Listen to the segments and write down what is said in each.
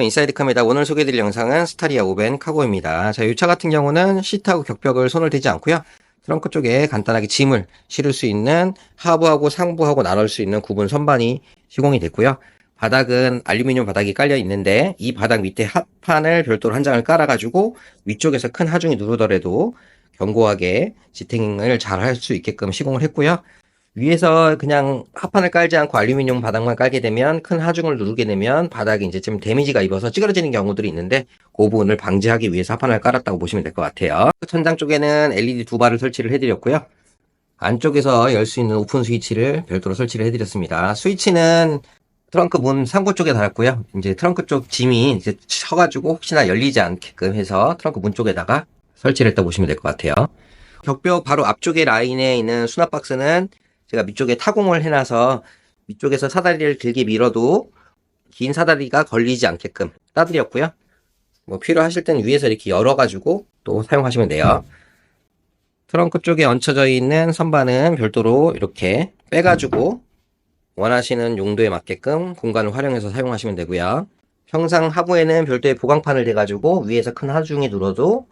인사이드 카메라 오늘 소개해드릴 영상은 스타리아 오벤 카고입니다. 자, 이 차 같은 경우는 시트하고 격벽을 손을 대지 않고요. 트렁크 쪽에 간단하게 짐을 실을 수 있는 하부하고 상부하고 나눌 수 있는 구분 선반이 시공이 됐고요. 바닥은 알루미늄 바닥이 깔려 있는데 이 바닥 밑에 합판을 별도로 한 장을 깔아가지고 위쪽에서 큰 하중이 누르더라도 견고하게 지탱을 잘 할 수 있게끔 시공을 했고요. 위에서 그냥 합판을 깔지 않고 알루미늄 바닥만 깔게 되면 큰 하중을 누르게 되면 바닥에 이제 좀 데미지가 입어서 찌그러지는 경우들이 있는데 그 부분을 방지하기 위해서 합판을 깔았다고 보시면 될 것 같아요. 천장 쪽에는 LED 두 발을 설치를 해드렸고요. 안쪽에서 열 수 있는 오픈 스위치를 별도로 설치를 해드렸습니다. 스위치는 트렁크 문 상부 쪽에 달았고요. 이제 트렁크 쪽 짐이 이제 쳐가지고 혹시나 열리지 않게끔 해서 트렁크 문 쪽에다가 설치를 했다 보시면 될 것 같아요. 격벽 바로 앞쪽에 라인에 있는 수납 박스는 제가 밑쪽에 타공을 해놔서 밑쪽에서 사다리를 길게 밀어도 긴 사다리가 걸리지 않게끔 따드렸고요. 뭐 필요하실 때는 위에서 이렇게 열어가지고 또 사용하시면 돼요. 트렁크 쪽에 얹혀져 있는 선반은 별도로 이렇게 빼가지고 원하시는 용도에 맞게끔 공간을 활용해서 사용하시면 되고요. 평상 하부에는 별도의 보강판을 대가지고 위에서 큰 하중이 눌어도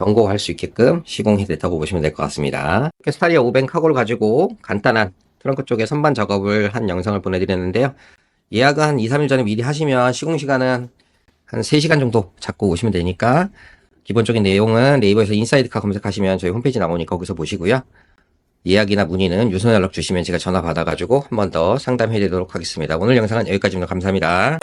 경고할 수 있게끔 시공이 됐다고 보시면 될 것 같습니다. 스타리아 500 카고를 가지고 간단한 트렁크 쪽에 선반 작업을 한 영상을 보내드렸는데요. 예약은 한 2, 3일 전에 미리 하시면 시공 시간은 한 3시간 정도 잡고 오시면 되니까 기본적인 내용은 네이버에서 인사이드카 검색하시면 저희 홈페이지 나오니까 거기서 보시고요. 예약이나 문의는 유선 연락 주시면 제가 전화 받아가지고 한 번 더 상담해 드리도록 하겠습니다. 오늘 영상은 여기까지입니다. 감사합니다.